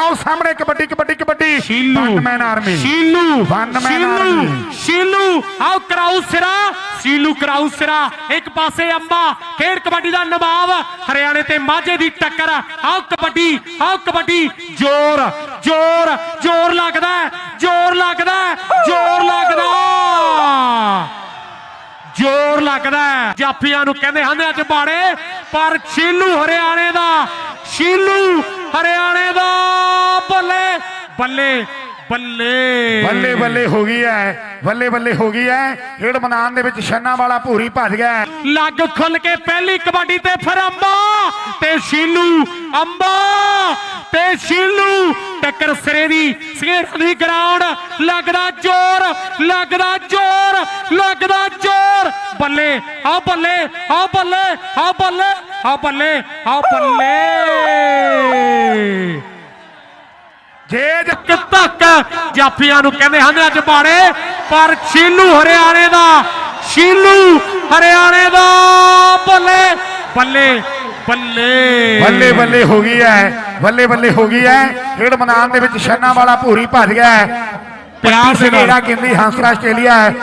ਆਓ ਸਾਹਮਣੇ kabaddi kabaddi kabaddi. Shilu one man army. Shilu man Shilu ਆਓ ਕਰਾਉ ਸਿਰਾ। ਸ਼ੀਲੂ ਕਰਾਉ ਸਿਰਾ। ਇੱਕ ਪਾਸੇ ਅੰਬਾ ਖੇਡ ਕਬੱਡੀ ਦਾ ਨਵਾਬ। ਹਰਿਆਣੇ ਤੇ ਮਾਝੇ ਦੀ ਟੱਕਰ। ਆਓ ਕਬੱਡੀ ਆਓ ਕਬੱਡੀ। ਜ਼ੋਰ ਜ਼ੋਰ ਜ਼ੋਰ ਲੱਗਦਾ ਜ਼ੋਰ ਲੱਗਦਾ ਜ਼ੋਰ ਲੱਗਦਾ। ਜ਼ੋਰ ਲੱਗਦਾ। ਜਾਫੀਆਂ ਨੂੰ ਕਹਿੰਦੇ ਹਨ ਅੱਜ ਬਾੜੇ ਪਰ ਸ਼ੀਲੂ ਹਰਿਆਣੇ ਦਾ ਸ਼ੀਲੂ ਹਰਿਆਣੇ ਦਾ। ਬੱਲੇ ਬੱਲੇ ਬੱਲੇ। ਬੱਲੇ ਬੱਲੇ ਹੋ ਗਈ ਹੈ ਬੱਲੇ ਬੱਲੇ ਹੋ ਗਈ ਹੈ ਖੇਡ ਮੈਦਾਨ ਦੇ ਵਿੱਚ ਛੰਨਾ ਵਾਲਾ ਭੂਰੀ ਭੱਜ ਗਿਆ। ਲੱਗ ਖੁੱਲ ਕੇ ਪਹਿਲੀ ਕਬੱਡੀ ਤੇ ਫਿਰ ਅੰਬਾ ਤੇ ਸ਼ੀਲੂ ਅੰਬਾ ਤੇ ਸ਼ੀਲੂ। ਟੱਕਰ ਸਿਰੇ ਦੀ ਸਗੇੜਾ ਦੀ ਗਰਾਊਂਡ ਲੱਗਦਾ ਜ਼ੋਰ ਲੱਗਦਾ ਜ਼ੋਰ ਲੱਗਦਾ ਜ਼ੋਰ। ਬੱਲੇ ਆ ਬੱਲੇ ਆ ਬੱਲੇ ਆ ਬੱਲੇ ਆ ਬੱਲੇ ਆ ਬੱਲੇ। ਜੇ ਜ- ਕਿ ਤੱਕ ਜਾਫੀਆਂ ਨੂੰ ਕਹਿੰਦੇ ਹਨ ਅੱਜ ਬਾੜੇ ਪਰ ਸ਼ੀਲੂ ਹਰਿਆਣੇ ਦਾ ਸ਼ੀਲੂ ਹਰਿਆਣੇ ਦਾ ਬੱਲੇ ਬੱਲੇ ਬੱਲੇ। ਬੱਲੇ ਬੱਲੇ ਹੋ ਗਈ ਹੈ ਬੱਲੇ ਬੱਲੇ ਹੋ ਗਈ ਹੈ। ਖੇਡ ਮੈਦਾਨ ਦੇ ਵਿੱਚ ਛੰਨਾ ਵਾਲਾ ਭੂਰੀ ਭੱਜ ਗਿਆ ਹੈ। ਪਿਆਰ। ਜਿਹੜਾ ਕਹਿੰਦੀ ਹੰਸਰਾ ਆਸਟ੍ਰੇਲੀਆ ਹੈ।